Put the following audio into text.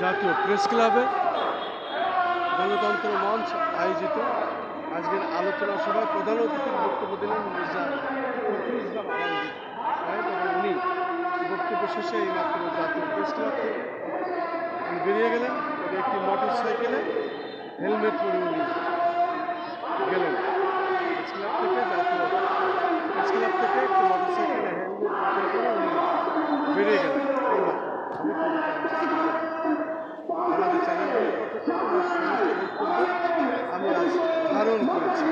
জাতীয় প্রেস ক্লাবে গণতন্ত্র মঞ্চ আয়োজিত। আজকের আলোচনা সভায় প্রধান অতিথির বক্তব্য দিলেন মির্জা বক্তব্য শেষে এই মাত্র জাতীয় প্রেস থেকে বেরিয়ে গেলেন একটি মোটর সাইকেলে হেলমেট পরে উনি গেলেন। প্রেস থেকে জাতীয় প্রেস থেকে একটি মোটর সাইকেলে হেলমেট করে উনি বেরিয়ে গেলেন। আমাদের আমি আজ ধারণ করেছি।